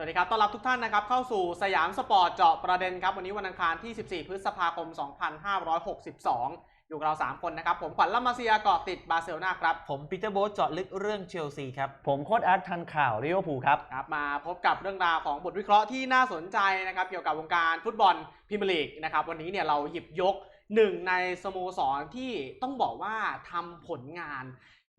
สวัสดีครับ ต้อนรับทุกท่านนะครับเข้าสู่สยามสปอร์ตเจาะประเด็นครับ วันนี้วันอังคารที่ 14 พฤษภาคม 2562 อยู่กับเรา 3 คนนะครับ ผมขวัญลัมมาเซียเกาะติดบาร์เซโลนาครับ ผมปีเตอร์โบ๊ทเจาะลึกเรื่องเชลซีครับ ผมโค้ดอาร์ตทันข่าวลิเวอร์พูลครับครับ มาพบกับเรื่องราวของบทวิเคราะห์ที่น่าสนใจนะครับ เกี่ยวกับวงการฟุตบอลพรีเมียร์ลีกนะครับ วันนี้เนี่ยเราหยิบยกหนึ่งในสโมสรที่ต้องบอกว่าทำผลงาน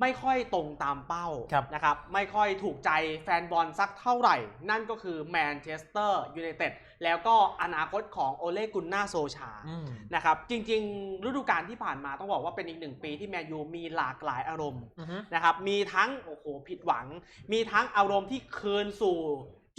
ไม่ค่อยตรงตามเป้าครับนะครับไม่ค่อยถูกใจแฟนบอลสักเท่าไหร่ นั่นก็คือแมนเชสเตอร์ยูไนเต็ดแล้วก็อนาคตของโอเลกุนนาโซชาอืมนะครับจริงๆ ฤดูกาลที่ผ่านมาต้องบอกว่าเป็นอีกหนึ่งปีที่แมนยูมีหลากหลายอารมณ์อือฮึนะครับมีทั้งโอ้โหผิดหวัง มีทั้งอารมณ์ที่คืนสู่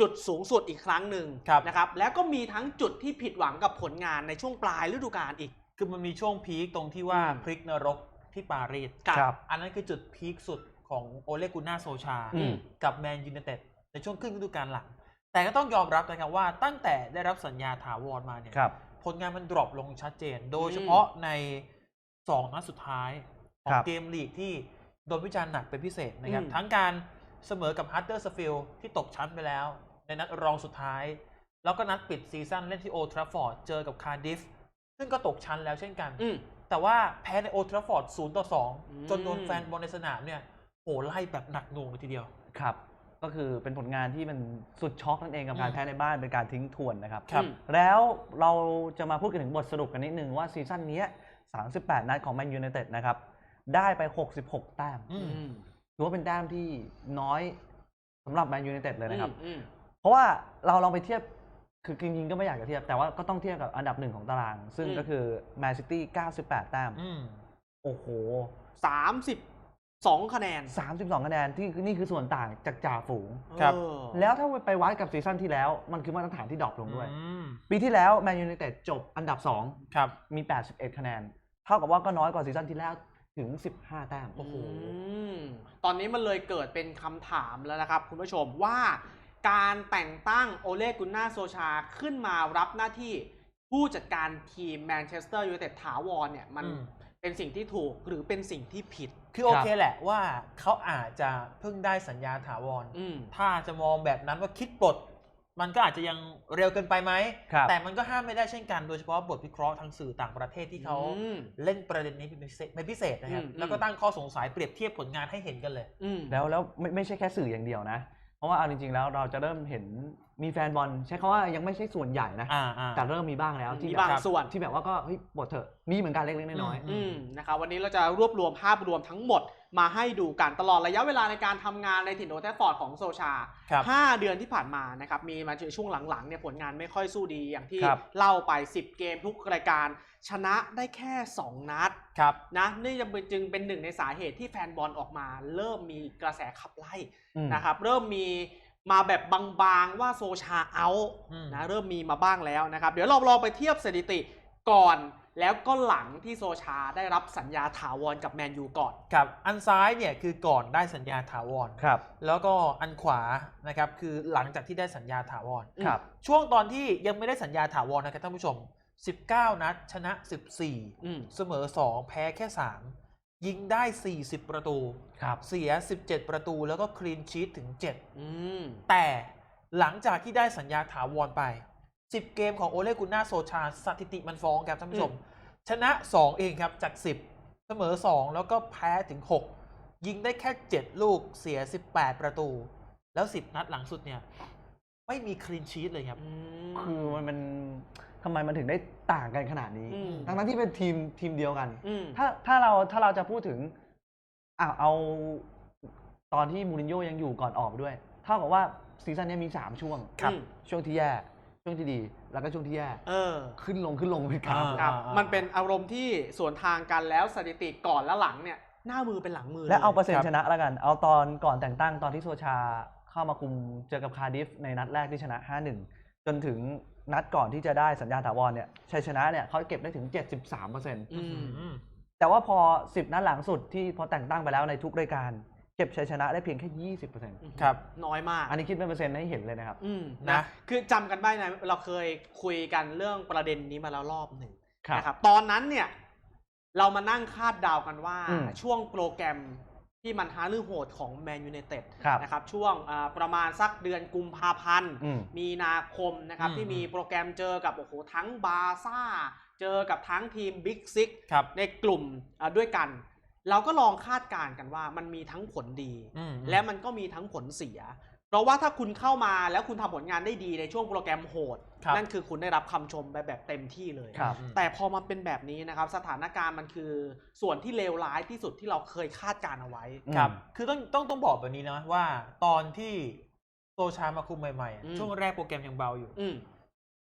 จุดสูงสุดอีกครั้งหนึ่งครับนะครับแล้วก็มีทั้งจุดที่ผิดหวังกับผลงานในช่วงปลายฤดูกาลอีก คือมันมีช่วงพีคตรงที่ว่าอืมพลิกนรก ที่ปารีสครับอันนั้นคือจุดพีคสุดของโอเลกุน่าโซชา อืม กับแมนยูไนเต็ดในช่วงครึ่งฤดูกาลหลัง แต่ก็ต้องยอมรับนะครับว่าตั้งแต่ได้รับสัญญาถาวรมาเนี่ย ครับ ผลงานมันดรอปลงชัดเจน โดยเฉพาะใน2นัดสุดท้ายของครับเกมลีกที่โดนวิจารณ์หนักเป็นพิเศษนะครับ อืม ทั้งการเสมอกับฮัตเตอร์สฟิลที่ตกชั้นไปแล้ว ในนัดรองสุดท้าย แล้วก็นัดปิดซีซั่นเล่นที่โอทราฟอร์ดเจอกับคาร์ดิฟซึ่งก็ตกชั้นแล้วเช่นกัน อืม แต่ว่าแพ้ในโอทราฟอร์ด0ต่ออืม2จนโดนแฟนบอลในสนามเนี่ยโหไล่แบบหนักหน่วงเลยทีเดียว ครับ ก็คือเป็นผลงานที่มันสุดช็อกนั่นเองกับการอืมแพ้ในบ้านเป็นการทิ้งทวนนะครับ ครับ แล้วเราจะมาพูดกันถึงบทสรุปกันนิดนึงว่าซีซั่นเนี้ย38 นัดของแมนยูไนเต็ดนะครับ ได้ไป 66 แต้มอืมอืมถือว่าเป็นแต้มที่น้อยสำหรับแมนยูไนเต็ดเลยนะครับ อืม เพเพราะว่าเราลองไปเทียบ คือจริงๆก็ไม่อยากจะเทียบแต่ว่าก็ต้องเทียบกับอันดับหนึ่งของตาราง ซึ่งอืมก็คือแมนซิตี้98 แต้มอืมโอ้โหสามสิบสองคะแนน 32 คะแนนที่นี่คือส่วนต่างจากจ่าฝูงครับเออแล้วถ้าไปวัดกับซีซั่นที่แล้ว มันคือมาตรฐานที่ดรอปลงด้วยอืมปีที่แล้วแมนยูไนเต็ดจบอันดับครับ2มี 81 คะแนน เท่ากับว่าก็น้อยกว่าซีซั่นที่แล้วถึง 15 แต้มโอ้โหอืมตอนนี้มันเลยเกิดเป็นคำถามแล้วนะครับ คุณผู้ชมว่า การแต่งตั้งโอเลกุนนาโซชาขึ้นมารับหน้าที่ผู้จัดการทีมแมนเชสเตอร์ยูไนเต็ดถาวรเนี่ยมันอืม เป็นสิ่งที่ถูกหรือเป็นสิ่งที่ผิด คือโอเคแหละว่าเขาอาจจะเพิ่งได้สัญญาถาวร อืม ถ้าจะมองแบบนั้นว่าคิดปลด มันก็อาจจะยังเร็วเกินไปไหม ครับ แต่มันก็ห้ามไม่ได้เช่นกัน โดยเฉพาะบทวิเคราะห์ทางสื่อต่างประเทศที่เขาอืม เล่นประเด็นนี้เป็นพิเศษเป็นพิเศษนะครับ อืม แล้วก็ตั้งข้อสงสัยเปรียบเทียบผลงานให้เห็นกันเลย อืม แล้วแล้วไม่ไม่ใช่แค่สื่ออย่างเดียวนะ เพราะว่าเอาจริงๆแล้วเราจะเริ่มเห็น มีแฟนบอลใช้คำว่ายังไม่ใช่ส่วนใหญ่นะ อ่าอ่า แต่เริ่มมีบ้างแล้วที่มีแบบางส่วน ที่แบบว่าก็เฮ้ยบทเถอะมีเหมือนกันเล็กๆน้อยอือืมนะครับวันนี้เราจะรวบรวมภาพรวมทั้งหมดมาให้ดูกันตลอดระยะเวลาในการทำงานในถิ่นโอลด์แทฟฟอร์ดของโซชา ครับ 5 เดือนที่ผ่านมานะครับมีมาช่วงหลังๆเนี่ยผลงานไม่ค่อยสู้ดีอย่างที่ครับ เล่าไป 10 เกมทุกรายการ ชนะได้แค่ 2 นัดครับ นะนี่จะเป็นจึงเป็นหนึ่งในสาเหตุที่แฟนบอลออกมา เริ่มมีกระแสขับไล่ๆอืม นะครับเริ่มมี มาแบบบางๆว่าโซชาเอาอืมนะเริ่มมีมาบ้างแล้วนะครับ เดี๋ยวเราลองไปเทียบสถิติก่อนแล้วก็หลังที่โซชาได้รับสัญญาถาวรกับแมนยูก่อนครับอันซ้ายเนี่ยคือก่อนได้สัญญาถาวรครับ แล้วก็อันขวานะครับคือหลังจากที่ได้สัญญาถาวรครับ ช่วงตอนที่ยังไม่ได้สัญญาถาวรนะครับท่านผู้ชม 19 นัดชนะ 14อืมเสมอ 2 แพ้แค่ 3 ยิงได้ 40 ประตู ครับ เสีย 17 ประตูแล้วก็คลีนชีตถึง อืม 7 แต่หลังจากที่ได้สัญญาถาวรไป 10 เกมของโอเลกุน่าโซชาสถิติมันฟ้องครับท่านผู้ชม ชนะ 2 เองครับจาก 10 เสมอ 2 แล้วก็แพ้ถึง 6 ยิงได้แค่ 7 ลูกเสีย 18 ประตู แล้ว 10 นัดหลังสุดเนี่ย ไม่มีคลีนชีตเลยครับอืมคือมันมันทำไมมันถึงได้ต่างกันขนาดนี้ อืม ทั้งนั้นที่เป็นทีมทีมเดียวกัน อืม ถ้าถ้าเราถ้าเราจะพูดถึงอ่าเอาตอนที่มูรินโญ่ยังอยู่ก่อนออกด้วย เท่ากับว่าซีซั่นนี้มี 3 ช่วงครับช่วงที่แย่ ช่วงที่ดี แล้วก็ช่วงที่แย่ เออ ขึ้นลงขึ้นลงเป็นกราฟอ่าครับ อ่ามันเป็นอารมณ์ที่สวนทางกันแล้วสถิติก่อนและหลังเนี่ย หน้ามือเป็นหลังมือและเอาเปอร์ลยเซ็นต์ชนะแล้วกัน เอาตอนก่อนแต่งตั้งตอนที่โซชา เข้ามาคุมเจอกับคาร์ดิฟในนัดแรกที่ชนะ 5-1 จนถึงนัดก่อนที่จะได้สัญญาถาวรเนี่ยชัยชนะเนี่ยเขาเก็บได้ถึง 73%อืมอืมแต่ว่าพอ 10 นัดหลังสุดที่พอแต่งตั้งไปแล้วในทุกรายการ เก็บชัยชนะได้เพียงแค่ 20%ครับ น้อยมาก อันนี้คิดเป็นเปอร์เซ็นต์ให้เห็นเลยนะครับอืมนะนะ คือจำกันได้นะ เราเคยคุยกันเรื่องประเด็นนี้มาแล้วรอบหนึ่งครับนะครับ ตอนนั้นเนี่ย เรามานั่งคาดเดากันว่าอืมช่วงโปรแกรม ที่มันฮาลือโหดของแมนยู i นเต็ดครับนะครับช่วงอ่าประมาณสักเดือนกุมภาพันธ์อืมมีนาคมนะครับอืมที่มีโปรแกรมเจอกับโอ้โหทั้งบาร์ซ่า เจอกับทั้งทีมบิ๊กซิกครับในกลุ่มอ่าด้วยกัน เราก็ลองคาดการณ์กันว่ามันมีทั้งผลดีอืมและมันก็มีทั้งผลเสีย เพราะว่าถ้าคุณเข้ามาแล้วคุณทำผลงานได้ดีในช่วงโปรแกรมโหดครับนั่นคือคุณได้รับคำชมไปแบบเต็มที่เลยครับอืมแต่พอมาเป็นแบบนี้นะครับ สถานการณ์มันคือส่วนที่เลวร้ายที่สุดที่เราเคยคาดการณ์เอาไว้ครับคือต้องต้องต้องบอกแบบนี้นะว่าตอนที่โซชามาคุมใหม่ๆอะอืมช่วงแรกโปรแกรมยังเบาอยู่อืม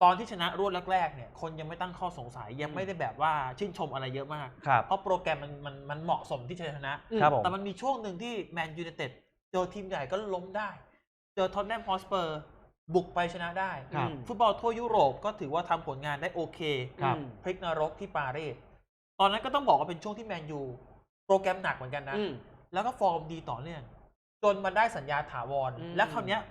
ตอนที่ชนะรวดแรกๆเนี่ยคนยังไม่ตั้งข้อสงสัยยังไม่ได้แบบว่าชื่นชมอะไรเยอะมากครับเพราะโปรแกรมมันมันมันเหมาะสมที่จะชนะอืมครับผมแต่มันมีช่วงหนึ่งที่แมนยู i นเต็ดเจอทีมใหญ่ก็ล้มได้ เจอท็อตแนมฮอสเปอร์บุกไปชนะได้ ครับฟุตบอลทั่วยุโรปก็ถือว่าทำผลงานได้โอเคครับอืมพลิกนรกที่ปารีสตอนนั้นก็ต้องบอกว่าเป็นช่วงที่แมนยูโปรแกรมหนักเหมือนกันนะ อืม แล้วก็ฟอร์มดีต่อเนื่องจนมาได้สัญญาถาวร อืมและคราวเนี้ย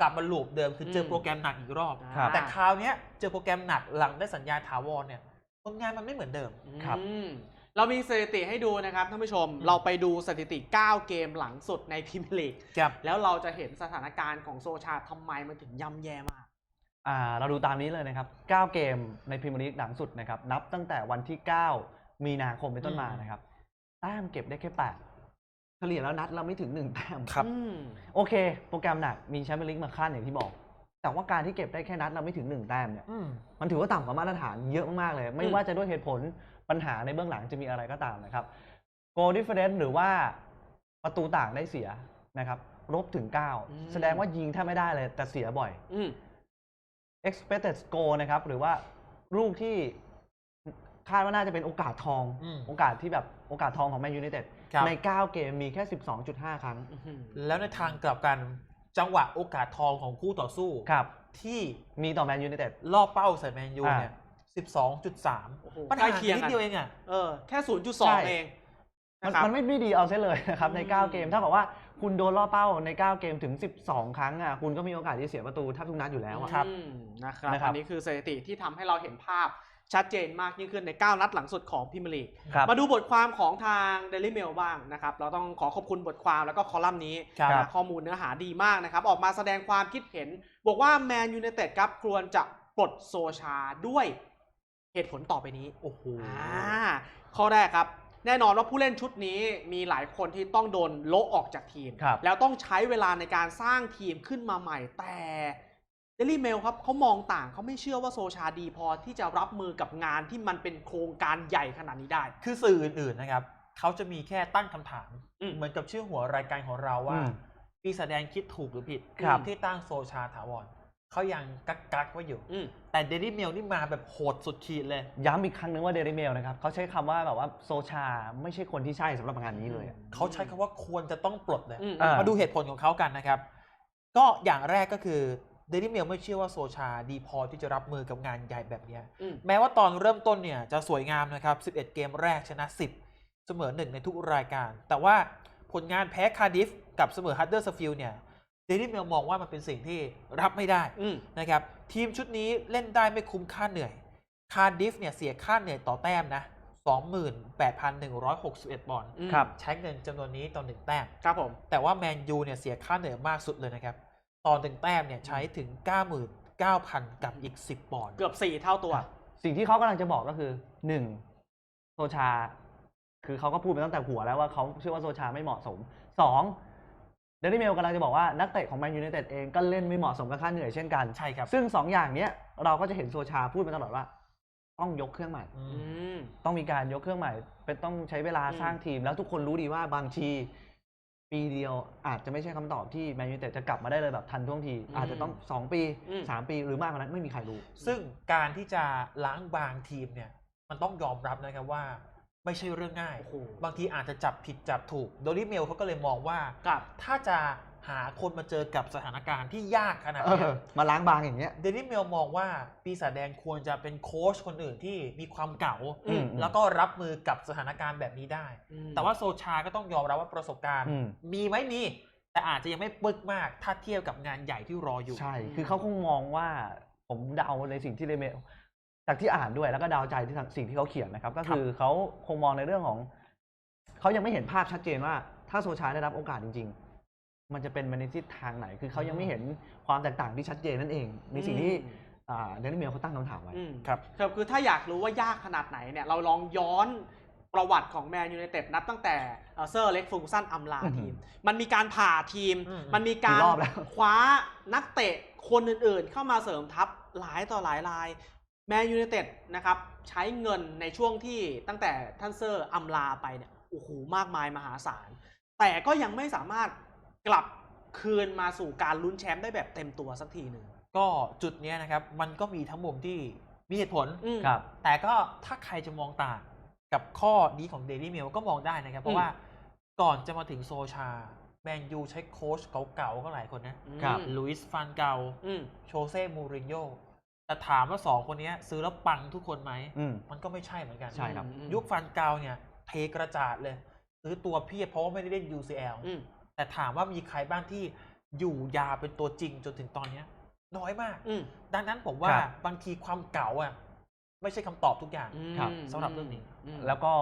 กลับมาลูปเดิมคือเจออม โปรแกรมหนักอีกรอบ ครับ แต่คราวเนี้ยเจอโปรแกรมหนักหลังได้สัญญาถาวรเนี่ยผลงานมันไม่เหมือนเดิม ครับ อืม เรามีสถิติให้ดูนะครับท่านผู้ชมอืมเราไปดูสถิติ 9 เกมหลังสุดในพรีเมียร์ลีกครับ แล้วเราจะเห็นสถานการณ์ของโซชาทำไมมันถึงย่ำแย่มาก อ่าเราดูตามนี้เลยนะครับ 9 เกมในพรีเมียร์ลีกหลังสุดนะครับ นับตั้งแต่วันที่ 9 มีนาคมเป็นต้นมาอืมนะครับ แต้มเก็บได้แค่ 8 เฉลี่ยแล้วนัดเราไม่ถึง 1 แต้มครับ อืม โอเค โปรแกรมหนัก มีแชมเปี้ยนลีกมาขั้นอย่างที่บอก แต่ว่าการที่เก็บได้แค่นัดเราไม่ถึง 1 แต้มเนี่ยอืมมันถือว่าต่ำกว่ามาตรฐานเยอะมากๆเลย ไม่อืมว่าจะด้วยเหตุผล ปัญหาในเบื้องหลังจะมีอะไรก็ตามนะครับ goal difference หรือว่าประตูต่างได้เสียนะครับลบถึง 9 แสดงว่ายิงแทบไม่ได้เลย แต่เสียบ่อยอืม expected goal นะครับ หรือว่าลูกที่คาดว่าน่าจะเป็นโอกาสทองอืมโอกาสที่แบบโอกาสทองของแมนยู i นเต็ดครับใน 9 เกมมีแค่ 12.5 ครั้งอื้อหือแล้วในทางกลับกันจังหวะโอกาสทองของคู่ต่อสู้ครับที่มีต่อแมนยู i นเต็ดล่อเป้าใส่แมนยูอ่าเนี่ย12.3 โอ้โหปัญใกล้หาเคียงนิดกัน เดียวเองอะ เออแค่ใช่0.2 เองมันนะครับ มันไม่ไม่ดีเอาเสียเลยนะครับ ใน อืม 9 เกม ถ้ากับว่าคุณโดนล่อเป้าใน 9 เกมถึง 12 ครั้งอะคุณก็มีโอกาสที่เสียประตูแทบทุกนัดอยู่แล้วอะครับอืมนะครับนะครับ อันนี้คือสถิติที่ทำให้เราเห็นภาพชัดเจนมากยิ่งขึ้นใน 9 นัดหลังสุดของพรีเมียร์ลีก ครับ มาดูบทความของทาง Daily Mail บ้างนะครับ เราต้องขอขอบคุณบทความแล้วก็คอลัมน์นี้ครับ นะข้อมูลเนื้อหาดีมากนะครับ ออกมาแสดงความคิดเห็น บอกว่าแมนยู i นเต็ดครับควรจะปลดโซชาด้วย เหตุผลต่อไปนี้โอ้โหอ่าข้อแรกครับแน่นอนว่าผู้เล่นชุดนี้มีหลายคนที่ต้องโดนโละออกจากทีมครับแล้วต้องใช้เวลาในการสร้างทีมขึ้นมาใหม่แต่เดลี่เมลครับเขามองต่างเขาไม่เชื่อว่าโซชาดีพอที่จะรับมือกับงานที่มันเป็นโครงการใหญ่ขนาดนี้ได้ คือสื่ออื่นๆนะครับเขาจะมีแค่ตั้งคำถามอืมเหมือนกับชื่อหัวรายการของเราว่าอืมปีแสดงคิดถูกหรือผิดครับที่ตั้งโซชาถาวร เขายังกักกักๆไว้อยู่อืมแต่เดลี่เมลนี่มาแบบโหดสุดขีดเลย ย้ำอีกครั้งนึงว่าเดลิเมลนะครับ เขาใช้คำว่าแบบว่าโซชาไม่ใช่คนที่ใช่สำหรับงานนี้เลยอะ เขาใช้คำว่าควรจะต้องปลดเลย อืมอ่ามาดูเหตุผลของเขากันนะครับ ก็อย่างแรกก็คือเดลี่เมลไม่เชื่อว่าโซชาดีพอที่จะรับมือกับงานใหญ่แบบเนี้ย อืม แม้ว่าตอนเริ่มต้นเนี่ยจะสวยงามนะครับ 11 เกมแรกชนะ 10 เสมอ 1 ในทุกรายการ แต่ว่าผลงานแพ้คาร์ดิฟกับเสมอฮัตเดอร์สฟิลด์เนี่ย เดลี่เมลมองว่ามันเป็นสิ่งที่รับไม่ได้อืมนะครับทีมชุดนี้เล่นได้ไม่คุ้มค่าเหนื่อย คาร์ดิฟเนี่ยเสียค่าเหนื่อยต่อแต้มนะ 28,161 ปอนด์อืมครับใช้เงินจำนวนนี้ต่อหนึ่งแต้มครับผมแต่ว่าแมนยูเนี่ยเสียค่าเหนื่อยมากสุดเลยนะครับตอนหนึ่งแต้มเนี่ยใช้ถึง 99,000 กับอีก 10 ปอนด์เกือบสี่เท่าตัว สิ่งที่เขากำลังจะบอกก็คือหนึ่งโซชา คือเขาก็พูดไปตั้งแต่หัวแล้วว่าเขาเชื่อว่าโซชาไม่เหมาะสมสองเดลิเมลกำลังจะบอกว่านักเตะของแมนยู i นเต็ดเองก็เล่นไม่เหมาะสมกับค่าเหนื่อยเช่นกัน ใช่ครับ ซึ่งสองอย่างเนี้ยเราก็จะเห็นโซชาพูดมาตลอดว่า ต้องยกเครื่องใหม่ อือืมมต้องมีการยกเครื่องใหม่ เป็นต้องใช้เวลาอืม สร้างทีม แล้วทุกคนรู้ดีว่าบางที ปีเดียวอาจจะไม่ใช่คำตอบที่แมนยู i นเต็ดจะกลับมาได้เลยแบบทันท่วงทีอาจจะต้องสองปี อืมสามปีหรือมากกว่านั้นไม่มีใครรู้ ซึ่งการที่จะล้างบางทีมเนี่ย มันต้องยอมรับนะครับว่า ไม่ใช่เรื่องง่ายโอ้โหบางทีอาจจะจับผิดจับถูก โดลิเมลเขาก็เลยมองว่าครับถ้าจะหาคนมาเจอกับสถานการณ์ที่ยากขนาดเอเนี้อมาล้างบางอย่างเงี้ย เดลิเมลมองว่าปีศาจแดงควรจะเป็นโค้ชคนอื่นที่มีความเก่าอืมแล้วก็รับมือกับสถานการณ์แบบนี้ได้อืมแต่ว่าโซชาก็ต้องยอมรับว่าประสบการณ์อืมมีไหมมี แต่อาจจะยังไม่ปึกมากถ้าเทียบกับงานใหญ่ที่รออยู่ ใช่ คือเขาคงมองว่าผมเดาในสิ่งที่เดลิเมล จากที่อ่านด้วยแล้วก็เดาใจที่ทางสิ่งที่เขาเขียนนะครับ ก็คือเขาคงมองในเรื่องของเขายังไม่เห็นภาพชัดเจนว่า ถ้าโซชาได้รับโอกาสจริง ๆ มันจะเป็นไปในทิศทางไหน คือเขายังไม่เห็นความแตกต่างที่ชัดเจนนั่นเองในสิ่งที่เดลิเมลเขาตั้งคำถามไว้อืมครับครับคือถ้าอยากรู้ว่ายากขนาดไหนเนี่ยเราลองย้อนประวัติของแมนยูไนเต็ดนับตั้งแต่เอ่อเซอร์เล็กฟูกสันอำลาอื้อหือทีม มันมีการผ่าทีมอืมมันมีการกี่รอบแล้วคว้านักเตะคนอื่นๆ เข้ามาเสริมทัพหลายต่อหลายราย แมนยูไนเต็ดนะครับใช้เงินในช่วงที่ตั้งแต่ท่านเซอร์อำลาไปเนี่ยโอ้โหมากมายมหาศาล แต่ก็ยังไม่สามารถกลับคืนมาสู่การลุ้นแชมป์ได้แบบเต็มตัวสักทีหนึ่งก็จุดเนี้ยนะครับ มันก็มีทั้งมุมที่มีเหตุผลอืมครับ แต่ก็ถ้าใครจะมองต่างกับข้อนี้ของเดลี่เมลก็มองได้นะครับ เพราะว่าก่อนจะมาถึงโซชาแมนยูใช้โค้ชเก่าๆก็หลายคนนะครับลุยส์ฟันเกาอืมโชเซ่มูรินโญ่ แต่ถามว่าสองคนเนี้ยซื้อแล้วปังทุกคนไหมอืมมันก็ไม่ใช่เหมือนกันใช่ครับอืมยุคฟันเกาเนี่ยเทกระจาดเลย ซื้อตัวเพียบเพราะว่าไม่ได้เล่น UCL อืมแต่ถามว่ามีใครบ้างที่อยู่ยาวเป็นตัวจริงจนถึงตอนเนี้ย น้อยมากอืมดังนั้นผมว่าครับบางทีความเก่าอะ ไม่ใช่คำตอบทุกอย่างครับสำหรับเรื่องนี้มแล้วก็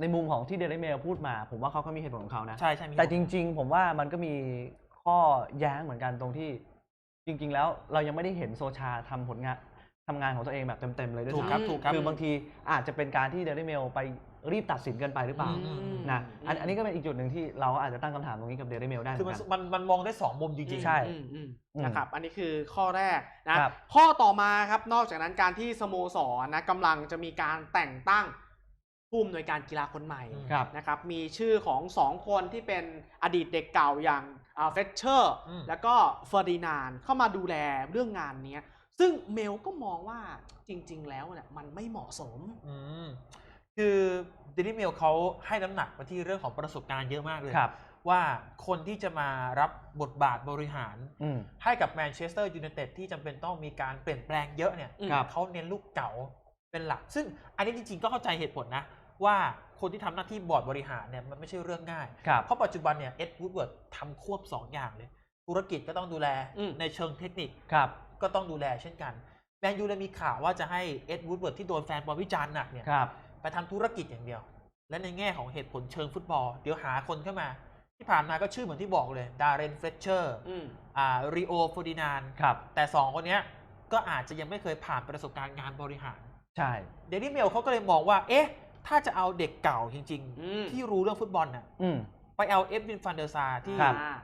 ในมุมของที่เดลิเมลพูดมา ผมว่าเขาก็มีเหตุผลของเขานะใช่ใช่มีแต่จริง ๆ ผมว่ามันก็มีข้อแย้งเหมือนกันตรงที่ จริง ๆ แล้วเรายังไม่ได้เห็นโซชาทำผลงานทำงานของตัวเองแบบเต็ม ๆ เลยด้วยถูกซ้ำครับถูกครับ คือบางทีอาจจะเป็นการที่เดลิเมลไปรีบตัดสินเกินไปหรือเปล่าอืม นะอันอันนี้ก็เป็นอีกจุดหนึ่งที่เราก็อาจจะตั้งคำถามตรงนี้กับเดลิเมลได้เหคือมืมัอนนกัน มันมันมองได้สองมุมจริงๆ ใช่ อืมอืมอืมนะครับ อันนี้คือข้อแรกนะ ครับ ข้อต่อมาครับ นอกจากนั้นการที่สโมสรนะกำลังจะมีการแต่งตั้งผู้อำนวยการกีฬาคนใหม่อืมครับ นะครับมีชื่อของสองคนที่เป็นอดีตเด็กเก่าอย่าง เฟเชอร์อืมแล้วก็เฟอร์ดินานด์เข้ามาดูแลเรื่องงานเนี้ยซึ่งเมลก็มองว่าจริง ๆ แล้วเนี่ยมันไม่เหมาะสมอืมคือเดลิเมลเขาให้น้ำหนักไปที่เรื่องของประสบการณ์เยอะมากเลยครับว่าคนที่จะมารับบทบาทบริหารอืมให้กับแมนเชสเตอร์ยูไนเต็ดที่จำเป็นต้องมีการเปลี่ยนแปลงเยอะเนี่ยอืมครับเขาเน้นลูกเก่าเป็นหลัก ซึ่งอันนี้จริง ๆ ก็เข้าใจเหตุผลนะ ว่าคนที่ทำหน้าที่บอร์ดบริหารเนี่ยมันไม่ใช่เรื่องง่ายครับเพราะปัจจุบันเนี่ยเอ็ดวูดเวิร์ดทำควบ 2 อย่างเลย ธุรกิจก็ต้องดูแลอืมในเชิงเทคนิคครับก็ต้องดูแลเช่นกันแมนยูเลยมีข่าวว่าจะให้เอ็ดวูดเวิร์ดที่โดนแฟนบอลวิจารณ์หนักเนี่ยครับไปทำธุรกิจอย่างเดียว และในแง่ของเหตุผลเชิงฟุตบอล เดี๋ยวหาคนเข้ามา ที่ผ่านมาก็ชื่อเหมือนที่บอกเลยดาร์เรนเฟลเชอร์อืมอ่าริโอฟอร์ดินานครับแต่ 2 คนเนี้ยก็อาจจะยังไม่เคยผ่านประสบการณ์งานบริหารใช่เดลี่เมลเขาก็เลยมองว่าเอ๊ะ ถ้าจะเอาเด็กเก่าจริง อืม ๆ ที่รู้เรื่องฟุตบอลน่ะอืม ไปเอาเอฟวินฟันเดอร์ซาร์ที่ครับ อ่า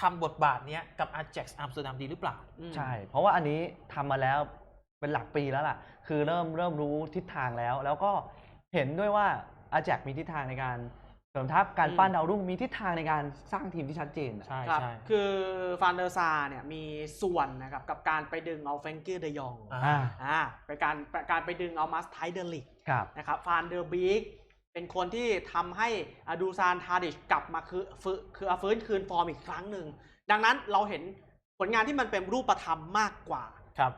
ทำบทบาทเนี้ยกับอา j จ็กซ์อัมสเตอร์ดัมดีหรือเปล่า อืม ใช่ เพราะว่าอันนี้ทำมาแล้วเป็นหลักปีแล้วล่ะ คือเริ่มเริ่มรู้ทิศทางแล้ว แล้วก็เห็นด้วยว่าอาแจกมีทิศทางในการเสริมทัพการอืมปั้นดาวรุ่งมีทิศทางในการสร้างทีมที่ชัดเจนอะใช่ครับใช่คือฟานเดอร์ซาร์เนี่ยมีส่วนนะครับกับการไปดึงเอาเฟรงกี้เดยองอ่าอ่าอ่าไปการไปการไปดึงเอามัสไทเดลิกครับนะครับฟานเดอร์บีกเป็นคนที่ทำให้อดูซานทาดิชกลับมาคือฟื้นคือฟื้นคืนฟอร์มอีกครั้งหนึ่ง ดังนั้นเราเห็นผลงานที่มันเป็นรูปธรรมมากกว่าครับ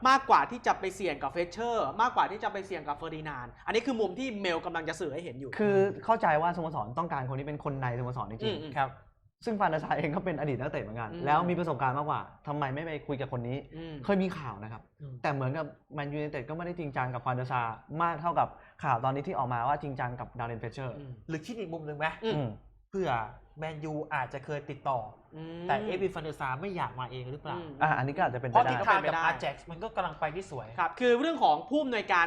มากกว่าที่จะไปเสี่ยงกับเฟเชอร์ มากกว่าที่จะไปเสี่ยงกับเฟอร์ดินานด์อันนี้คือมุมที่เมลกำลังจะสื่อให้เห็นอยู่ คือเข้าใจว่าสโมสรต้องการคนที่เป็นคนในสโมสรจริงอืมครับๆซึ่งฟานเดอร์ซาร์เองก็เป็นอดีตนักเตะเหมือนกันอืมแล้วมีประสบการณ์มากกว่าทำไมไม่ไปคุยกับคนนี้อืมเคยมีข่าวนะครับอืมแต่เหมือนกับแมนยูไนเต็ดก็ไม่ได้จริงจังกับฟานเดอร์ซาร์มากเท่ากับข่าวตอนนี้ที่ออกมาว่าจริงจังกับดาร์เรนเฟเชอร์อืมหรือคิดอีกมุมหนึ่งไหมอืมอืมเพื่อ แมนยูอาจจะเคยติดต่ออือมแต่เอฟวินฟันเดอร์ซาร์ไม่อยากมาเองหรือเปล่ามอ่าอันนี้ก็อาจจะเป็นเพไปราะได้ทิศทางเป็นกับไปได้อา j จ็กซ์มันก็กำลังไปที่สวยครับ คือเรื่องของผู้อำนวยการ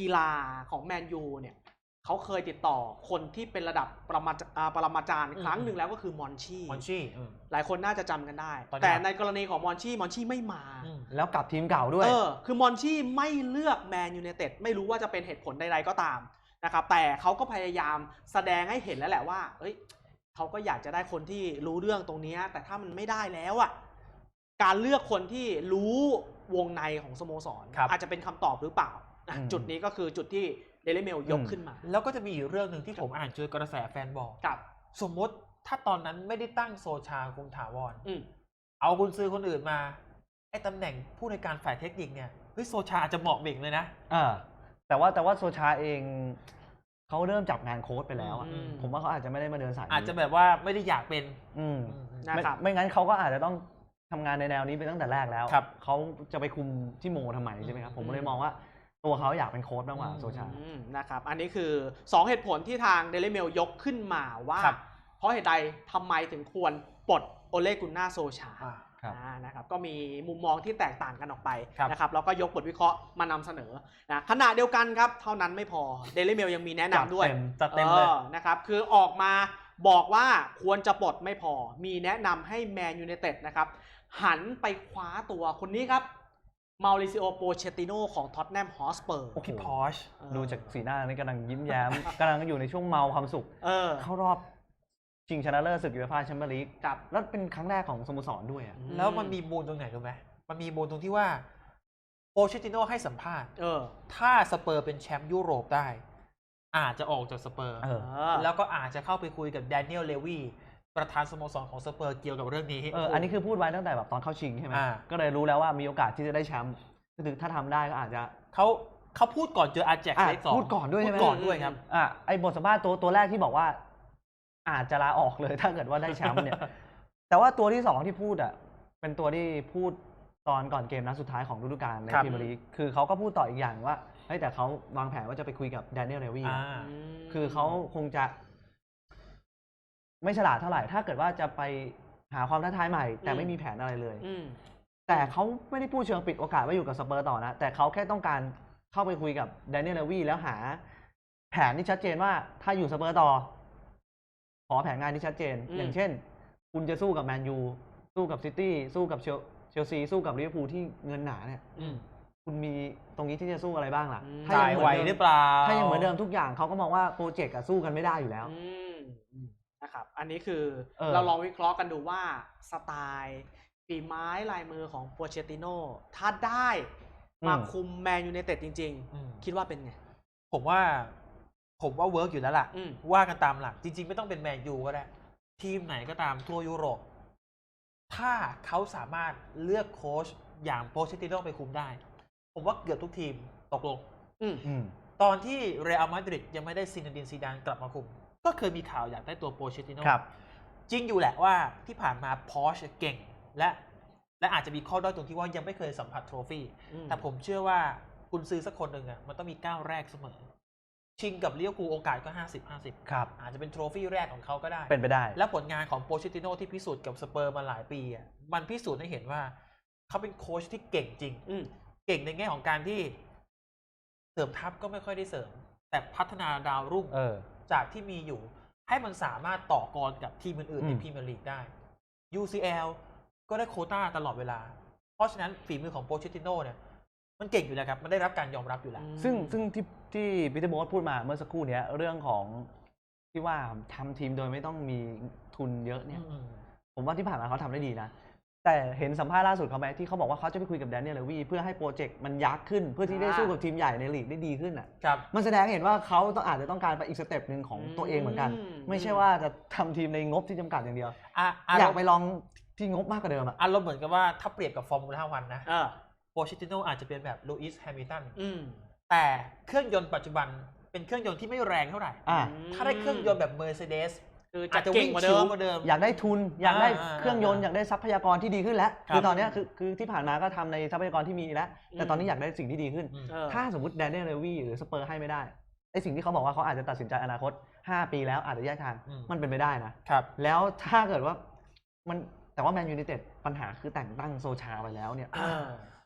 กีฬาของแมนยูเนี่ยเขาเคยติดต่อคนที่เป็นระดับปรมาจอ่าปรมาจารย์อืมครั้งหนึ่งแล้วก็คือมอนชี่มอนชี่อืมหลายคนน่าจะจำกันได้ตอนนี้แต่ในกรณีของมอนชี่มอนชี่ไม่มาอืมแล้วกลับทีมเก่าด้วยเออคือมอนชี่ไม่เลือกแมนยู i นเต็ดไม่รู้ว่าจะเป็นเหตุผลใดๆก็ตามนะครับแต่เขาก็พยายามแสดงให้เห็นแล้วแหละว่า เอ้ย เขาก็อยากจะได้คนที่รู้เรื่องตรงเนี้ยแต่ถ้ามันไม่ได้แล้วอะการเลือกคนที่รู้วงในของสโมสรครับอาจจะเป็นคำตอบหรือเปล่านะอืมจุดนี้ก็คือจุดที่เดลิเมลยกอืมขึ้นมา แล้วก็จะมีอีกเรื่องหนึ่งที่ผมอ่านเจอกระแสแฟนบอลกับ สมมติถ้าตอนนั้นไม่ได้ตั้งโซชาคุมถาวรอืมเอาคุณซื้อคนอื่นมาไอ้ตำแหน่งผู้ในวยการฝ่ายเทคนิคเนี่ยเฮ้ยโซชาอาจจะเหมาะเบ่งเลยนะอ่าแต่ว่าแต่ว่าโซชาเอง เขาเริ่มจับงานโค้ชไปแล้วอะอืม ผมว่าเขาอาจจะไม่ได้มาเดินสายนี้อาจจะแบบว่าไม่ได้อยากเป็นอืมอืมนะไม่ครับ ไม่งั้นเขาก็อาจจะต้องทำงานในแนวนี้ไปตั้งแต่แรกแล้วครับเขาจะไปคุมที่โมทำไมใช่ไหมครับผมอืมก็เลยมองว่าตัวเขาอยากเป็นโค้ชมากกว่าอืม โซชา อืมนะครับ อันนี้คือ 2 เหตุผลที่ทางเดลิเมลยกขึ้นมาว่า ครับ เพราะเหตุใดทำไมถึงควรปลดโอเลกุนนาโซชา อ่าครับอ่า นะครับก็มีมุมมองที่แตกต่างกันออกไปครับนะครับแล้วก็ยกบทวิเคราะห์มานำเสนอนะขณะเดียวกันครับเท่านั้นไม่พอเดลิเมลยังมีแนะนำด้วยจัดเต็มเลยออนะครับคือออกมาบอกว่าควรจะปลดไม่พอ มีแนะนำให้แมนยู i นเต็ดนะครับหันไปคว้าตัวคนนี้ครับมาริซิโอโปเชติโนของท็อตแนมฮอสเปอร์โอ้โหพี่พอชดูจากสีหน้านี่กำลังยิ้มแย้มกำลังอยู่ในช่วงเมาความสุขเออเข้ารอบ ชิงชนะเลิศศึกยูฟ่าแชมเปี้ยนลีกกับ แล้วเป็นครั้งแรกของสโมสรด้วยอะ แล้วมันมีมูลตรงไหนรู้ไหมมันมีมูลตรงที่ว่าโปเชติโนให้สัมภาษณ์เออ ถ้าสเปอร์เป็นแชมป์ยุโรปได้ อาจจะออกจากสเปอร์ เออ แล้วก็อาจจะเข้าไปคุยกับแดเนียลเลวีประธานสโมสรของสเปอร์เกี่ยวกับเรื่องนี้เอออันนี้คือพูดไว้ตั้งแต่แบบตอนเข้าชิงใช่ไหมอ่าก็เลยรู้แล้วว่ามีโอกาสที่จะได้แชมป์ก็คือถ้าทำได้ก็อาจจะเขาเขาพูดก่อนเจออาแจ็กอะเลขสองพูดก่อนด้วยใช่ไหมพูก่อนด้วยครับอะไอบทสัมภาษณ์ตัวตัวแรกที่บอกว่า อาจจะลาออกเลยถ้าเกิดว่าได้แชมป์เนี่ย แต่ว่าตัวที่สองที่พูดอะเป็นตัวที่พูดตอนก่อนเกมนัดสุดท้ายของฤดูกาลในครับ พรีเมียร์ลีกคือเขาก็พูดต่ออีกอย่างว่าเฮ้ยแต่เขาวางแผนว่าจะไปคุยกับแดเนียลเลวี อ่า คือเขาคงจะ ไม่ฉลาดเท่าไหร่ ถ้าเกิดว่าจะไปหาความท้าทายใหม่ แต่ไม่มีแผนอะไรเลย อืม แต่เขาไม่ได้พูดเชิงปิดโอกาสว่าอยู่กับสเปอร์ต่อนะ แต่เขาแค่ต้องการเข้าไปคุยกับแดเนียลเลวีแล้วหา แผนที่ชัดเจนว่าถ้าอยู่สเปอร์ต่อ ขอแผนงานที่ชัดเจนอืมอย่างเช่น คุณจะสู้กับแมนยูสู้กับซิตี้สู้กับเชลเชลซีสู้กับลิเวอร์พูลที่เงินหนาเนี่ยอืมคุณมีตรงนี้ที่จะสู้อะไรบ้างล่ะอืมถ้าจ่ายงไหวมืนหเดิรืมอเปล่าถ้ายังเหมือนเดิมทุกอย่างเขาก็มองว่าโปรเจกต์อะสู้กันไม่ได้อยู่แล้วอืมอืมนะครับ อันนี้คือเออเราลองวิเคราะห์กันดูว่าสไตล์ฝีไม้ลายมือของโปเชติโนถ้าได้มาคุมแมนยู i นเต็ดจริงอืมๆคิดว่าเป็นไง ผมว่า ผมว่าเวิร์กอยู่แล้วล่ะอืมว่ากันตามหลัก จริง ๆ ไม่ต้องเป็นแมนยูก็ได้ ทีมไหนก็ตามทั่วยุโรป ถ้าเขาสามารถเลือกโค้ชอย่างโปเชติโนไปคุมได้ ผมว่าเกือบทุกทีมตกลงอืมอืมตอนที่เรอัลมาดริดยังไม่ได้ซินดินซีดานกลับมาคุม ก็เคยมีข่าวอยากได้ตัวโปเชติโนครับจริงอยู่แหละว่าที่ผ่านมาพอชเก่งและและอาจจะมีข้อด้อยตรงที่ว่ายังไม่เคยสัมผัสโทรฟี่อืมแต่ผมเชื่อว่าคุณซื้อสักคนหนึ่งอะมันต้องมีก้าวแรกเสมอ ชิงกับเลี้ยวคูลโอกาสก็ 50 50 ครับ อาจจะเป็นโทรฟี่แรกของเขาก็ได้ เป็นไปได้ และผลงานของโปเชติโนที่พิสูจน์กับสเปอร์มาหลายปีอะมันพิสูจน์ให้เห็นว่า เขาเป็นโค้ชที่เก่งจริง อืมเก่งในแง่ของการที่เสริมทัพก็ไม่ค่อยได้เสริม แต่พัฒนาดาวรุ่งเออจากที่มีอยู่ ให้มันสามารถต่อกรกับทีมอื่นๆในอืมพรีเมียร์ลีกได้ UCL ก็ได้โควต้าตลอดเวลา เพราะฉะนั้นฝีมือของโปเชติโนเนี่ย มันเก่งอยู่แล้วครับ มันได้รับการยอมรับอยู่แล้ว ซึ่งซึ่งที่ที่พีเตอร์โบสพูดมาเมื่อสักครู่เนี้ยเรื่องของที่ว่าทำทีมโดยไม่ต้องมีทุนเยอะเนี่ยอืมผมว่าที่ผ่านมาเขาทำได้ดีนะ แต่เห็นสัมภาษณ์ล่าสุดเขาไหมที่เขาบอกว่าเขาจะไปคุยกับแดเนียลเลวีเพื่อให้โปรเจกต์มันยักษ์ขึ้น เพื่อที่ได้อ่าสู้กับทีมใหญ่ในลีกได้ดีขึ้นอะครับมันแสดงให้เห็นว่าเขาต้องอาจจะต้องการไปอีกสเต็ปหนึ่งของตัวเองเหมือนกันอืมไม่ใช่ว่าจะทำทีมในงบที่จำกัดอย่างเดียวอะอาอยารกมไปณ์ลองที่งบมากกว่าเดิมอะอารมณ์เหมือนกับว่าถ้าเปรียบกับฟอร์มูล่าวันนะเออโปเชติโนอาจจะเป็นแบบลูอิสแฮมิลตันอืมแต่เครื่องยนต์ปัจจุบันเป็นเครื่องยนต์ที่ไม่แรงเท่าไหร่อ่าถ้าได้เครื่องยนต์แบบ Mercedes คืออาจะจจะเก่วิ่งงกว่าชิเดิวมกว่าเดิม อยากได้ทุน อยากได้อ่าเครื่องยนต์อ่าอยากได้ทรัพยากรที่ดีขึ้นแล้วครับคือตอนเนี้ยคือคือที่ผ่านมาก็ทำในทรัพยากรที่มีแล้ว แต่ตอนนี้อยากได้สิ่งที่ดีขึ้นอืมเออถ้าสมมติแดนเนียลเลวีหรือสเปอร์ให้ไม่ได้ ไอสิ่งที่เขาบอกว่าเขาอาจจะตัดสินใจอนาคต 5 ปีแล้วอาจจะแยกทางอืมมันเป็นไปได้นะครับแล้วถ้าเกิดว่ามันแต่ว่าแมนยู i นเต็ดปัญหาคือแต่งตั้งโซชาไปแล้วเนี่ยเ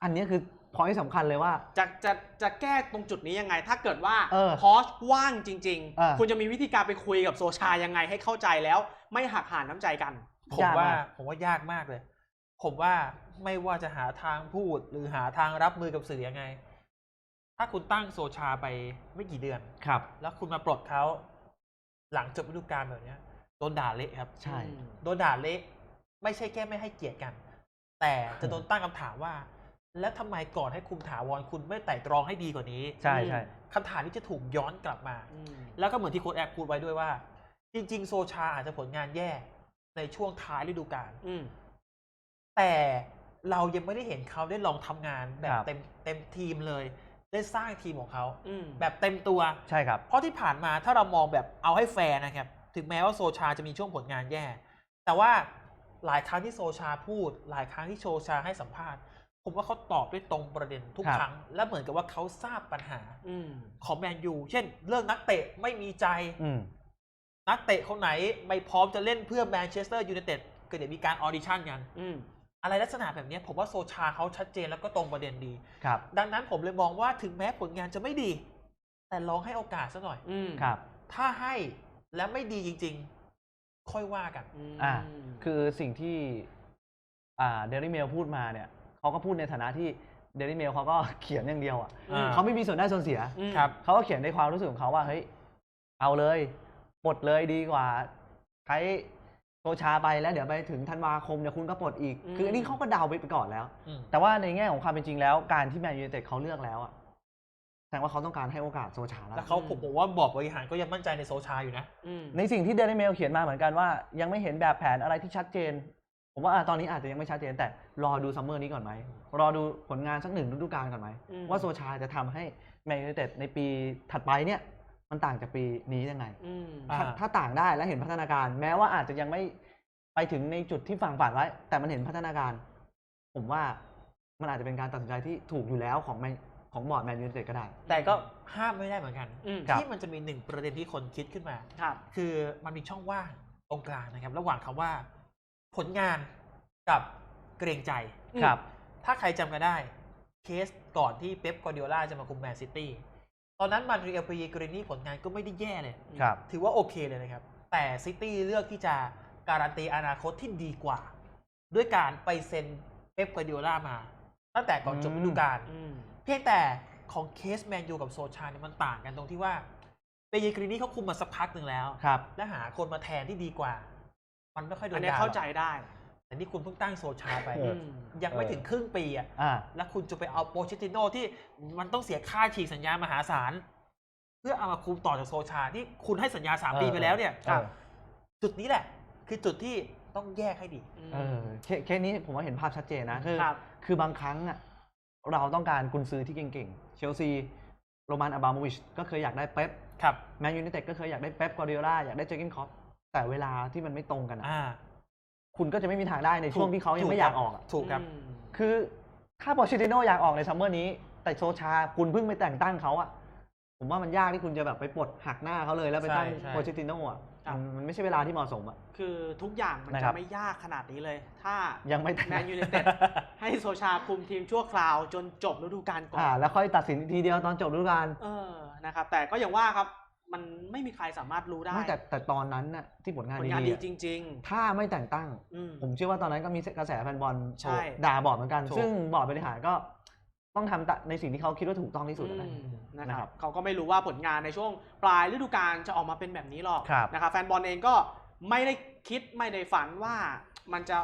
อออันเนี้ยคือพอยสำคัญเลยว่า จะจะจะแก้ตรงจุดนี้ยังไง ถ้าเกิดว่าเออพอชว่างจริง เออ ๆ คุณจะมีวิธีการไปคุยกับโซชายังไงให้เข้าใจแล้ว ไม่หักหานน้ำใจกัน ผมยากว่ามากผมว่ายากมากเลย ผมว่าไม่ว่าจะหาทางพูดหรือหาทางรับมือกับสื่อยังไง ถ้าคุณตั้งโซชาไปไม่กี่เดือน ครับ แล้วคุณมาปลดเขาหลังจบฤดูกาลแบบเนี้ยโดนด่าเละครับ ใช่ โดนด่าเละไม่ใช่แค่ไม่ให้เกียรติกัน แต่จะโดนตั้งคำถามว่า แล้วทำไมก่อนให้คุมถาวรคุณไม่ไต่ตรองให้ดีกว่านี้ใช่ใช่คำถามนี้จะถูกย้อนกลับมาอืมแล้วก็เหมือนที่โค้ชแอบพูดไว้ด้วยว่า จริง ๆ โซชาอาจจะผลงานแย่ในช่วงท้ายฤดูกาลอืมแต่เรายังไม่ได้เห็นเขาได้ลองทำงานแบครับบเต็มเต็มทีมเลย ได้สร้างทีมของเขาอืมแบบเต็มตัวใช่ครับ เพราะที่ผ่านมาถ้าเรามองแบบเอาให้แฟร์นะครับ ถึงแม้ว่าโซชาจะมีช่วงผลงานแย่ แต่ว่าหลายครั้งที่โซชาพูด หลายครั้งที่โซชาให้สัมภาษณ์ ผมว่าเขาตอบได้ตรงประเด็นทุกครับ ครั้ง และเหมือนกับว่าเขาทราบปัญหาอืม ของแมนยูเช่น เรื่องนักเตะไม่มีใจ อืม นักเตะคนไหนไม่พร้อมจะเล่นเพื่อแมนเชสเตอร์ยูไนเต็ดก็เดี๋ยวมีการออดิชั่นกัน อืม อะไรลักษณะแบบเนี้ยผมว่าโซชาเขาชัดเจนแล้วก็ตรงประเด็นดี ครับ ดังนั้นผมเลยมองว่าถึงแม้ผลงานจะไม่ดี แต่ลองให้โอกาสซะหน่อย อืมครับ ถ้าให้และไม่ดีจริง ๆ ค่อยว่ากันมอ่าคือสิ่งที่ อ่า เดลิเมลพูดมาเนี่ย เขาก็พูดในฐานะที่เดลิเมลเขาก็เขียนอย่างเดียวอะอ่าเขาไม่มีส่วนได้ส่วนเสีย อืม ครับ เขาก็เขียนในความรู้สึกของเขาว่าเฮ้ยเอาเลยปลดเลยดีกว่าใช้โซชาไปแล้วเดี๋ยวไปถึงธันวาคมเนี่ยคุณก็ปลดอีก อืม คืออันนี้เขาก็เดาไปก่อนแล้ว อืม แต่ว่าในแง่ของความเป็นจริงแล้ว การที่แมนยูไนเต็ดเขาเลือกแล้วอะแสดงว่าเขาต้องการให้โอกาสโซชาแล้วแล้วเขาผมบอกว่าบอร์ดบริหารก็ยังมั่นใจในโซชาอยู่นะ อืม ในสิ่งที่เดลิเมลเขียนมาเหมือนกันว่า ยังไม่เห็นแบบแผนอะไรที่ชัดเจน ผมว่าอะตอนนี้อาจจะยังไม่ชัดเจนแต่รอดูซัมเมอร์นี้ก่อนไหม รอดูผลงานสักหนึ่งฤดูกาลก่อนไหม อืม ว่าโซชาจะทำให้แมนยูไนเต็ดในปีถัดไปเนี่ย มันต่างจากปีนี้ยังไง อืม อ่า ถ้าถ้าต่างได้และเห็นพัฒนาการ แม้ว่าอาจจะยังไม่ไปถึงในจุดที่ฝั่งฝันไว้ แต่มันเห็นพัฒนาการ ผมว่ามันอาจจะเป็นการตัดสินใจที่ถูกอยู่แล้วของแมนของบอร์ดแมนยูไนเต็ดก็ได้ แต่ก็ห้ามไม่ได้เหมือนกัน อืม ครับ ที่มันจะมีหนึ่งประเด็นที่คนคิดขึ้นมา ครับ คือมันมีช่องว่างตรงกลางนะครับ ระหว่างคำว่า ผลงานกับเกรงใจอืมครับ ถ้าใครจำกันได้เคสก่อนที่เป๊ปกวาร์ดิโอลาจะมาคุมแมนซิตี้ตอนนั้นมาดริเอลปีเกรนี่ผลงานก็ไม่ได้แย่เลยครับถือว่าโอเคเลยนะครับ แต่ซิตี้เลือกที่จะการันตีอนาคตที่ดีกว่า ด้วยการไปเซ็นเป๊ปกวาร์ดิโอลามา ตั้งแต่ก่อนจบฤดูกาลอืมเพียงแต่ของเคสแมนยูกับโซชาเนี่ยมันต่างกันตรงที่ว่าเปเยกรีนี่เขาคุมมาสักพักหนึ่งแล้วครับและหาคนมาแทนที่ดีกว่า มันไม่ค่อยโดอันนเนี้ยด่าเข้าใจหรอกได้แต่นี่คุณเพิ่งตั้งโซชาไป เออือมยังไม่ถึงครึ่งปีอะอ่า แล้วคุณจะไปเอาโปรเชตติโนที่มันต้องเสียค่าฉีกสัญญามหาศาล เพื่อเอามาคุมต่อจากโซชาที่คุณให้สัญญาสามเออปีไปแล้วเนี่ยครับจุดนี้แหละ คือจุดที่ต้องแยกให้ดี เออเคเคสนี้ผมว่าเห็นภาพชัดเจนนะคือครับคือบางครั้งอะเราต้องการกุนซือที่เก่งๆ เชลซีโรมันอับราโมวิชก็เคยอยากได้เป๊ปครับ แมนยูไนเต็ดก็เคยอยากได้เป๊ปกวาร์ดิโอลาอยากได้เจอร์เกนคล็อป แต่เวลาที่มันไม่ตรงกันอะอ่าคุณก็จะไม่มีทางได้ในช่วงที่เขายังไม่อยากออกอะถูกครับอืมคือถ้าโปรเชติโนอยากออกในซัมเมอร์นี้ แต่โซชาคุณเพิ่งไปแต่งตั้งเขาอะผมว่ามันยากที่คุณจะแบบไปปลดหักหน้าเขาเลยแล้วไปตั้งใช่ใช่โปรเชติโนอะครับมันมันไม่ใช่เวลาที่เหมาะสมอะคือทุกอย่างมันนะครัจะบไม่ยากขนาดนี้เลย ถ้ายังไม่แต่งแมนยูไนเต็ดให้โซชาคุมทีมชั่วคราวจนจบฤดูกาลก่อนอ่าแล้วค่อยตัดสินทีเดียวตอนจบฤดูกาลเออนะครับแต่ก็อย่างว่าครับ มันไม่มีใครสามารถรู้ได้ไม่แต่แต่ตอนนั้นน่ะที่ผลงานผลดีงานๆดีอะจริงถ้าไม่แต่งตั้งๆอืมผมเชื่อว่าตอนนั้นก็มีกระแสแฟนบอลใช่ด่าบอร์ดเหมือนกันถูกซึ่งบอร์ดบริหารก็ต้องทำตะในสิ่งที่เขาคิดว่าถูกต้องที่สุดอืนะมนะนะคครัรับบเขาก็ไม่รู้ว่าผลงานในช่วงปลายฤดูกาลจะออกมาเป็นแบบนี้หรอกครับนะครับแฟนบอลเองก็ไม่ได้คิดไม่ได้ฝันว่ามันจะ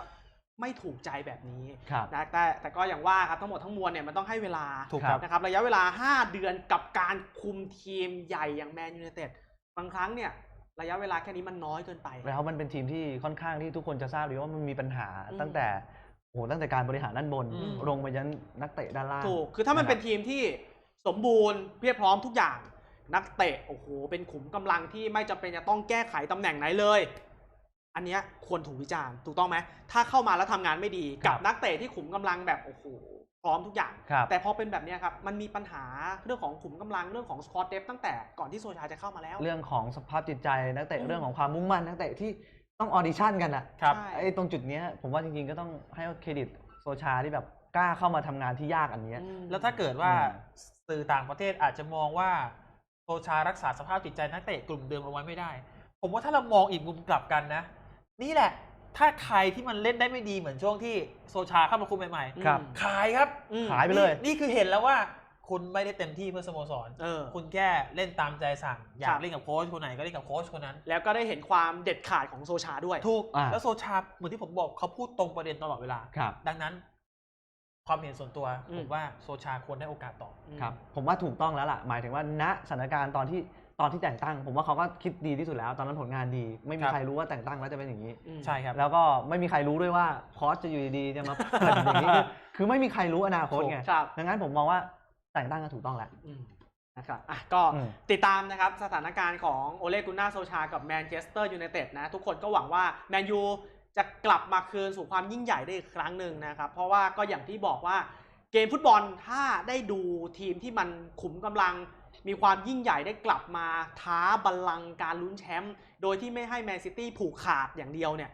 ไม่ถูกใจแบบนี้ครับนะแต่แต่ก็อย่างว่าครับทั้งหมดทั้งมวลเนี่ยมันต้องให้เวลาถูกครับนะครับระยะเวลา 5 เดือนกับการคุมทีมใหญ่อย่างแมนยูไนเต็ดบางครั้งเนี่ยระยะเวลาแค่นี้มันน้อยเกินไปแล้วมันเป็นทีมที่ค่อนข้างที่ทุกคนจะทราบดีว่ามันมีปัญหาอืมตั้งแต่โอ้โหตั้งแต่การบริหารด้านบนอืมลงไปยันนักเตะด้านล่างถูกคือถ้ามันเป็นนะครับทีมที่สมบูรณ์เพียบพร้อมทุกอย่างนักเตะโอ้โหเป็นขุมกำลังที่ไม่จำเป็นจะต้องแก้ไขตำแหน่งไหนเลย อันเนี้ยควรถูกวิจารณ์ถูกต้องไหมถ้าเข้ามาแล้วทำงานไม่ดีกับนักเตะที่ขุมกำลังแบบโอ้โหพร้อมทุกอย่างครับแต่พอเป็นแบบเนี้ยครับ มันมีปัญหาเรื่องของขุมกำลังเรื่องของสควอตเดฟตั้งแต่ก่อนที่โซชาจะเข้ามาแล้ว เรื่องของสภาพจิตใจนักเตะอืมเรื่องของความมุ่งมั่นนักเตะที่ต้องออดิชั่นกันอะครับใช่ไอ้ตรงจุดเนี้ยผมว่าจริงๆก็ต้องให้เครดิตโซชาที่แบบกล้าเข้ามาทำงานที่ยากอันเนี้ยอืมแล้วถ้าเกิดว่าอืมสื่อต่างประเทศอาจจะมองว่าโซชารักษาสภาพจิตใจนักเตะกลุ่มเดิมเอาไว้ไม่ได้ ผมว่าถ้าเรามองอีกมุมกลับกันนะ นี่แหละ ถ้าใครที่มันเล่นได้ไม่ดีเหมือนช่วงที่โซชาเข้ามาคุมใหม่ครับ ๆขายครับอืม ขายไปเลย นี่นี่คือเห็นแล้วว่า คุณไม่ได้เต็มที่เพื่อสโมสร เออ คุณแค่เล่นตามใจสั่ง อยาครักบ เล่นกับโค้ชคนไหนก็เล่นกับโค้ชคนนั้น แล้วก็ได้เห็นความเด็ดขาดของโซชาด้วย ถูก อ่า แล้วโซชาเหมือนที่ผมบอกเขาพูดตรงประเด็นตลอดเวลา ครับ ดังนั้น ความเห็นส่วนตัว อืมผมว่าโซชาควรได้โอกาสต่ออืมครับ ผมว่าถูกต้องแล้วล่ะ หมายถึงว่าณสถานการณ์ตอนที่ ตอนที่แต่งตั้ง ผมว่าเขาก็คิดดีที่สุดแล้ว ตอนนั้นผลงานดี ไม่มีครับ ใครรู้ว่าแต่งตั้งแล้วจะเป็นอย่างนี้อืมใช่ครับ แล้วก็ไม่มีใครรู้ด้วยว่าคอสจะอยู่ดีๆจะมาเปิดอย่างนี้คือคือไม่มีใครรู้อนาคตไงครับดังนั้นผมมองว่าแต่งตั้งก็ถูกต้องแล้ว อืมนะครับอะก็อืม ติดตามนะครับสถานการณ์ของโอเลกุน่าโซชากับแมนเชสเตอร์ยูไนเต็ดนะ ทุกคนก็หวังว่าแมนยูจะกลับมาคืนสู่ความยิ่งใหญ่ได้อีกครั้งหนึ่งนะครับ เพราะว่าก็อย่างที่บอกว่าเกมฟุตบอลถ้าได้ดูทีมที่มันขุมกำลัง มีความยิ่งใหญ่ได้กลับมาท้าบัลลังก์การลุ้นแชมป์โดยที่ไม่ให้แมนซิตี้ผูกขาดอย่างเดียวเนี่ย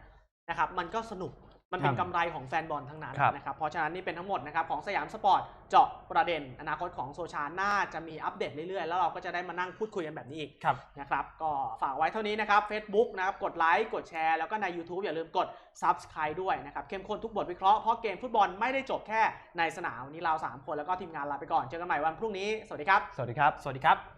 นะครับมันก็สนุก มันเป็นครับกำไรของแฟนบอลทั้งนั้นครับนะครับเพราะฉะนั้นนี่เป็นทั้งหมดนะครับของสยามสปอร์ตเจาะประเด็น อนาคตของโซชาน่าจะมีอัปเดตเรื่อยๆ แล้วเราก็จะได้มานั่งพูดคุยกันแบบนี้อีกครับนะครับก็ฝากไว้เท่านี้นะครับ Facebook นะครับกดไลค์กดแชร์แล้วก็ใน YouTube อย่าลืมกด Subscribe ด้วยนะครับเข้มข้นทุกบทวิเคราะห์เพราะเกมฟุตบอลไม่ได้จบแค่ในสนามวันนี้เรา 3 คนแล้วก็ทีมงานลาไปก่อนเจอกันใหม่วันพรุ่งนี้สวัสดีครับสวัสดีครับสวัสดีครับ